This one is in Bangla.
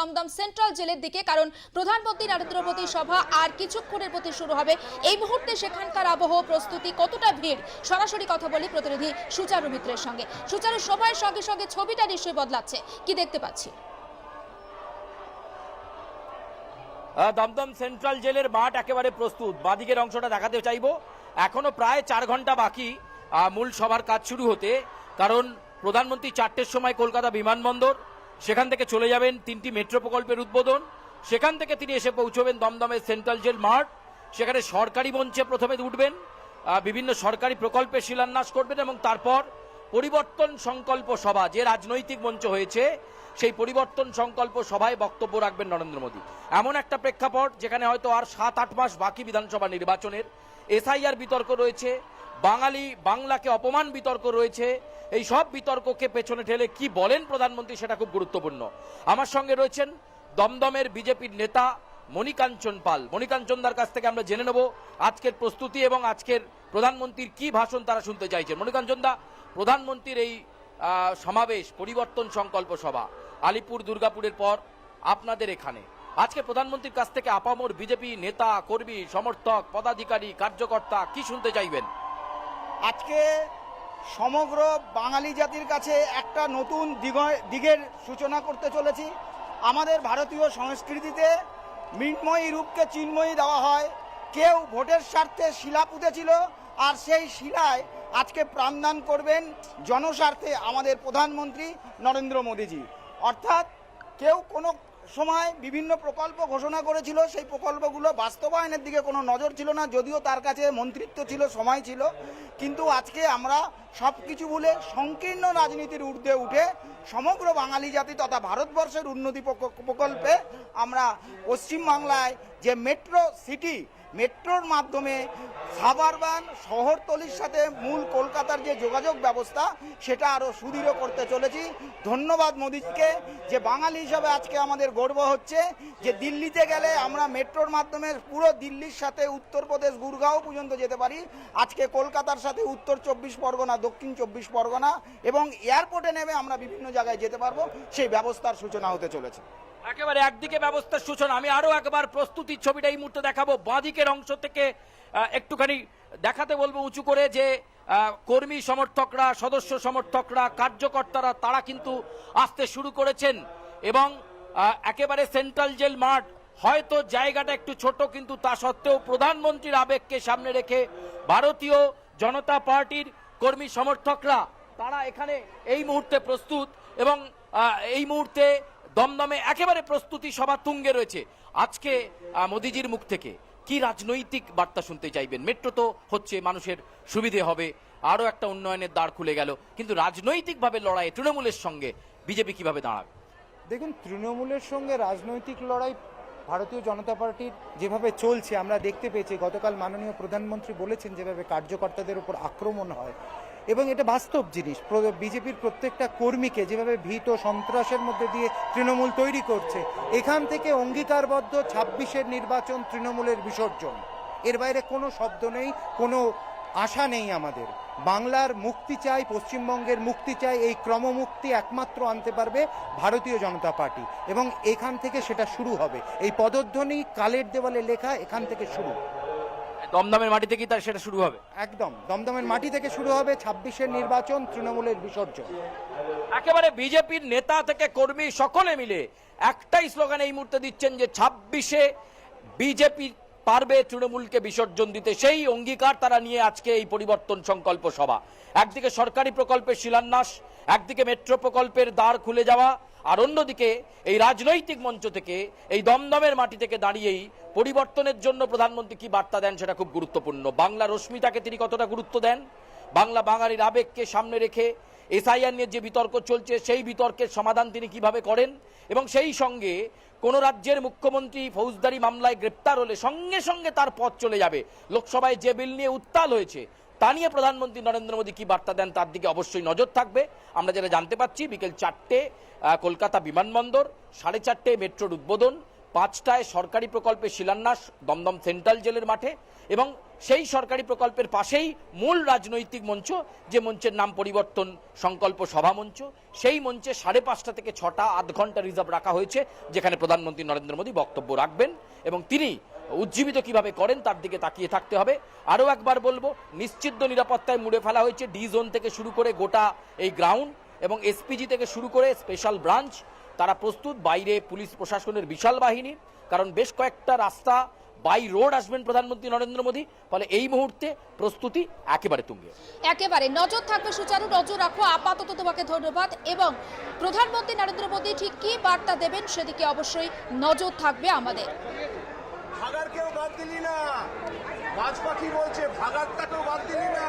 দমদম সেন্ট্রাল জেলের দিকে, কারণ প্রধানমন্ত্রী নরেন্দ্র মোদী সভা আর কিছুক্ষণের প্রতি শুরু হবে। এই মুহূর্তে সেখানকার আবহ প্রস্তুতি কতটা ভিড়? সরাসরি কথা বলি প্রতিনিধি সুচারু মিত্রের সঙ্গে। সুচারু, সময়ের সঙ্গে সঙ্গে ছবিটা নিশ্চয়ই বদলাচ্ছে। কি দেখতে পাচ্ছি? দমদম সেন্ট্রাল জেলের মাঠ একেবারে প্রস্তুত। বাদিকের অংশটা দেখাতে চাইব। এখনও প্রায় চার ঘণ্টা বাকি মূল সভার কাজ শুরু হতে, কারণ প্রধানমন্ত্রী চারটের সময় কলকাতা বিমানবন্দর সেখান থেকে চলে যাবেন তিনটি মেট্রো প্রকল্পের উদ্বোধন। সেখান থেকে তিনি এসে পৌঁছবেন দমদমের সেন্ট্রাল জেল মাঠ। সেখানে সরকারি মঞ্চে প্রথমে উঠবেন বিভিন্ন সরকারি প্রকল্পের শিলান্যাস করবেন এবং তারপর পরিবর্তন সংকল্প সভা, যে রাজনৈতিক মঞ্চ হয়েছে, সেই পরিবর্তন সংকল্প সভায় বক্তব্য রাখবেন নরেন্দ্র মোদী। এমন একটা প্রেক্ষাপট যেখানে হয়তো আর সাত আট মাস বাকি বিধানসভা নির্বাচনের। এসআইআর বিতর্ক রয়েছে, বাঙালি, বাংলাকে অপমান বিতর্ক রয়েছে এই সব বিতর্ককে পেছনে ঠেলে কি বলেন প্রধানমন্ত্রী সেটা খুব গুরুত্বপূর্ণ। আমার সঙ্গে রয়েছেন দমদমের বিজেপির নেতা মণিকাঞ্চন পাল। মণিকাঞ্চনদার কাছ থেকে আমরা জেনে নেব আজকের প্রস্তুতি এবং আজকের প্রধানমন্ত্রীর কি ভাষণ তারা শুনতে চাইছেন। মণিকাঞ্চনদা প্রধানমন্ত্রীর এই সমাবেশ, পরিবর্তন সংকল্প সভা, আলিপুর দুর্গাপুরের পর আপনাদের এখানে। আজকে প্রধানমন্ত্রীর কাছ থেকে আপামর বিজেপি নেতা, কর্মী, সমর্থক, পদাধিকারী, কার্যকর্তা কি শুনতে চাইবেন? আজকে সমগ্র বাঙালি জাতির কাছে একটা নতুন দিগ- দিগের সূচনা করতে চলেছি। আমাদের ভারতীয় সংস্কৃতিতে মৃন্ময়ী রূপকে চিন্ময়ী দেওয়া হয়। কেউ ভোটের স্বার্থে শিলা পুঁতেছিল আর সেই শিলায় আজকে প্রাণদান করবেন জনস্বার্থে আমাদের প্রধানমন্ত্রী নরেন্দ্র মোদীজি। অর্থাৎ কেউ কোনো সময় বিভিন্ন প্রকল্প ঘোষণা করেছিল, সেই প্রকল্পগুলো বাস্তবায়নের দিকে কোনো নজর ছিল না, যদিও তার কাছে মন্ত্রিত্ব ছিল, সময় ছিল। কিন্তু আজকে আমরা সব কিছু ভুলে সংকীর্ণ রাজনীতির ঊর্ধ্বে উঠে সমগ্র বাঙালি জাতি তথা ভারতবর্ষের উন্নতি প্রকল্পে আমরা পশ্চিমবাংলায় যে মেট্রো সিটি মেট্রোর মাধ্যমে সাবারবান শহরতলির সাথে মূল কলকাতার যে যোগাযোগ ব্যবস্থা, সেটা আরও সুদৃঢ় করতে চলেছি। ধন্যবাদ মোদিজিকে যে বাঙালি হিসাবে আজকে আমাদের গর্ব হচ্ছে, যে দিল্লিতে গেলে আমরা মেট্রোর মাধ্যমে পুরো দিল্লির সাথে উত্তরপ্রদেশ গুরগাঁও পর্যন্ত যেতে পারি। আজকে কলকাতার সাথে উত্তর চব্বিশ পরগনা, দক্ষিণ চব্বিশ পরগনা এবং এয়ারপোর্টে নেমে আমরা বিভিন্ন জায়গায় যেতে পারব, সেই ব্যবস্থার সূচনা হতে চলেছে। একেবারে একদিকে ব্যবস্থার সূচনা। আমি আরও একবার প্রস্তুতির ছবিটা এই মুহূর্তে দেখাবো। বাঁদিকের অংশ থেকে একটুখানি দেখাতে বলব উঁচু করে যে কর্মী সমর্থকরা, সদস্য সমর্থকরা, কার্যকর্তারা, তারা কিন্তু আসতে শুরু করেছেন এবং একেবারে সেন্ট্রাল জেল মাঠ। হয়তো জায়গাটা একটু ছোট, কিন্তু তা সত্ত্বেও প্রধানমন্ত্রীর আবেগকে সামনে রেখে ভারতীয় জনতা পার্টির কর্মী সমর্থকরা, তারা এখানে এই মুহূর্তে প্রস্তুত এবং এই মুহূর্তে দমদমে একেবারে প্রস্তুতি সভা তুঙ্গে রয়েছে। আজকে মোদিজির মুখ থেকে কি রাজনৈতিক বার্তা শুনতে চাইবেন? মেট্রো তো হচ্ছে মানুষের সুবিধে হবে। আরও একটা উন্নয়নের দ্বার খুলে গেল। কিন্তু রাজনৈতিকভাবে লড়াই তৃণমূলের সঙ্গে, বিজেপি কীভাবে দাঁড়াবে? দেখুন, তৃণমূলের সঙ্গে রাজনৈতিক লড়াই ভারতীয় জনতা পার্টির যেভাবে চলছে, আমরা দেখতে পেয়েছি। গতকাল মাননীয় প্রধানমন্ত্রী বলেছেন, যেভাবে কার্যকর্তাদের উপর আক্রমণ হয় এবং এটা বাস্তব জিনিস। বিজেপির প্রত্যেকটা কর্মীকে যেভাবে ভীত সন্ত্রাসের মধ্যে দিয়ে তৃণমূল তৈরি করছে, এখান থেকে অঙ্গীকারবদ্ধ ছাব্বিশের নির্বাচন তৃণমূলের বিসর্জন। এর বাইরে কোনো শব্দ নেই, কোনো আশা নেই আমাদের। বাংলার মুক্তি চাই, পশ্চিমবঙ্গের মুক্তি চাই, এই ক্রমমুক্তি একমাত্র আনতে পারবে ভারতীয় জনতা পার্টি। এবং এখান থেকে সেটা শুরু হবে। এই পদধ্বনি কালের দেওয়ালে লেখা এখান থেকে শুরু। দমদমের মাটি থেকেই তার সেটা শুরু হবে? একদম। দমদমের মাটি থেকে শুরু হবে ছাব্বিশের নির্বাচন তৃণমূলের বিসর্জন। একেবারে বিজেপির নেতা থেকে কর্মী সকলে মিলে একটাই স্লোগান এই মুহূর্তে দিচ্ছেন যে ছাব্বিশে বিজেপি পারবে তৃণমূলকে বিসর্জন দিতে। সেই অঙ্গীকার তারা নিয়ে আজকে এই পরিবর্তন সংকল্প সভা। একদিকে সরকারি প্রকল্পের শিলান্যাস, একদিকে মেট্রো প্রকল্পের দ্বার খুলে যাওয়া, আর অন্যদিকে এই রাজনৈতিক মঞ্চ থেকে, এই দমদমের মাটি থেকে দাঁড়িয়েই পরিবর্তনের জন্য প্রধানমন্ত্রী কি বার্তা দেন সেটা খুব গুরুত্বপূর্ণ। বাংলা রশ্মিতাকে তিনি কতটা গুরুত্ব দেন? বাংলা বাঙালির আবেগকে সামনে রেখে এসআইআর নিয়ে যে বিতর্ক চলছে, সেই বিতর্কের সমাধান তিনি কীভাবে করেন? এবং সেই সঙ্গে কোন রাজ্যের মুখ্যমন্ত্রী ফৌজদারি মামলায় গ্রেপ্তার হলে সঙ্গে সঙ্গে তার পথ চলে যাবে। লোকসভায় যে বিল নিয়ে উত্তাল হয়েছে, তা নিয়ে প্রধানমন্ত্রী নরেন্দ্র মোদী কি বার্তা দেন তার দিকে অবশ্যই নজর থাকবে। আমরা যেটা জানতে পাচ্ছি বিকেল চারটে কলকাতা বিমানবন্দর, সাড়ে চারটে, মেট্রোর উদ্বোধন, পাঁচটায় সরকারি প্রকল্পে শিলান্যাস, দমদম সেন্ট্রাল জেলের মাঠে এবং সেই সরকারি প্রকল্পের পাশেই মূল রাজনৈতিক মঞ্চ, যে মঞ্চের নাম পরিবর্তন সংকল্প সভা মঞ্চ, সেই মঞ্চে সাড়ে পাঁচটা থেকে ছটা, আধ ঘণ্টা রিজার্ভ রাখা হয়েছে, যেখানে প্রধানমন্ত্রী নরেন্দ্র মোদী বক্তব্য রাখবেন এবং তিনি উজ্জীবিত কীভাবে করেন তার দিকে তাকিয়ে থাকতে হবে। আরও একবার বলব নিশ্চিদ্র নিরাপত্তায় মুড়ে ফেলা হয়েছে ডি জোন থেকে শুরু করে গোটা এই গ্রাউন্ড এবং এসপিজি থেকে শুরু করে স্পেশাল ব্রাঞ্চ তারা প্রস্তুত, বাইরে পুলিশ প্রশাসনের বিশাল বাহিনী, কারণ বেশ কয়েকটা রাস্তা বাই রোড আসবেন প্রধানমন্ত্রী নরেন্দ্র মোদী ফলে এই মুহূর্তে প্রস্তুতি একেবারে তুঙ্গে। একেবারে নজর থাকবে সুচারু নজর রাখো আপাতত তোমাকে ধন্যবাদ এবং প্রধানমন্ত্রী নরেন্দ্র মোদী ঠিক কি বার্তা দেবেন সেদিকে অবশ্যই নজর থাকবে আমাদের। ভাগার কেউ বাদ দিলি না। বাজ পাখি বলছে ভাগারটাকেও বাদ দিলি না।